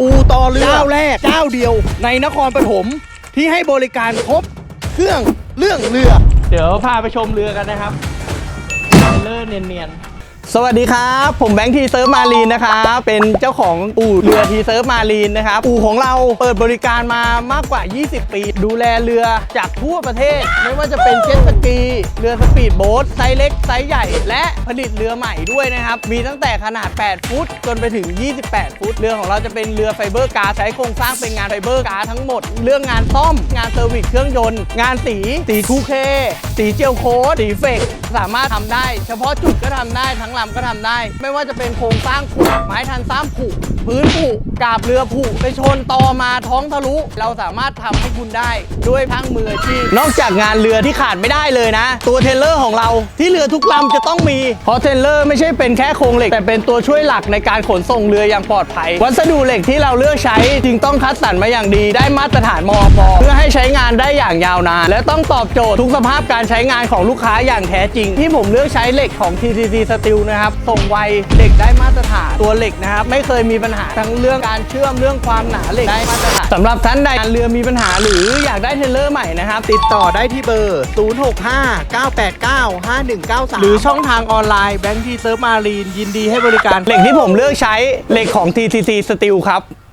อูต่อเรือเจ้าแรกเจ้าเดียว ในนครปฐมที่ให้บริการครบเครื่องเรื่องเรือ เดี๋ยวพาไปชมเรือกันนะครับเลอร์เนียนๆ สวัสดีครับ ผมแบงค์ทีเซิร์ฟมารีนนะครับเป็นเจ้าของอู่เรือทีเซิร์ฟมารีนนะครับอู่ของเราเปิดบริการมามากกว่า 20 ปี ดูแลเรือจากทั่วประเทศ ไม่ว่าจะเป็นเจ็ตสกีเรือสปีดโบ๊ทไซส์เล็กไซส์ใหญ่ และผลิตเรือใหม่ด้วยนะครับ มีตั้งแต่ขนาด 8 ฟุต จนไปถึง 28 ฟุต เรือของเราจะเป็นเรือไฟเบอร์กาใช้โครงสร้างเป็นงานไฟเบอร์กาทั้งหมด เรื่องงานซ่อมงานเซอร์วิสเครื่องยนต์ งานสีสี 2K สีเจลโค้ดสีเฟกสามารถทำได้ เฉพาะจุดก็ทำได้ทั้งลำก็ทำได้ ไม่ว่าจะเป็นโครงสร้างผุไม้ทันซ้ำผุพื้นผุกาบเรือผุไปชนตอมาท้องทะลุ เราสามารถทำให้คุณได้ด้วยทั้งมืออาชีพนอกจากงานเรือที่ขาดไม่ได้เลยนะ ตัวเทเลอร์ของเราที่เรือทุกลำจะต้องมี เพราะเทเลอร์ไม่ใช่เป็นแค่โครงเหล็ก แต่เป็นตัวช่วยหลักในการขนส่งเรืออย่างปลอดภัย วัสดุเหล็กที่เราเลือกใช้จึงต้องคัดสรรมาอย่างดี ได้มาตรฐานมอปเพื่อให้ใช้งานได้อย่างยาวนาน และต้องตอบโจทย์ทุกสภาพการใช้งานของลูกค้าอย่างแท้จริง ที่ผมเลือกใช้เหล็กของ TCC Steel นะครับ ส่งไวเหล็กได้มาตรฐานตัวเหล็กนะครับ ไม่เคยมีปัญหาทั้งเรื่องการเชื่อมเรื่องความหนาเหล็กได้มาตรฐานสำหรับท่านใดเรือมีปัญหาหรืออยากได้เทเลอร์ใหม่นะครับ ติดต่อได้ที่เบอร์ 0659895193 หรือช่องทางออนไลน์แบงค์ทีเซิร์ฟมารีนยินดีให้บริการเหล็กที่ผมเลือกใช้เหล็กของ TCC Steel ครับ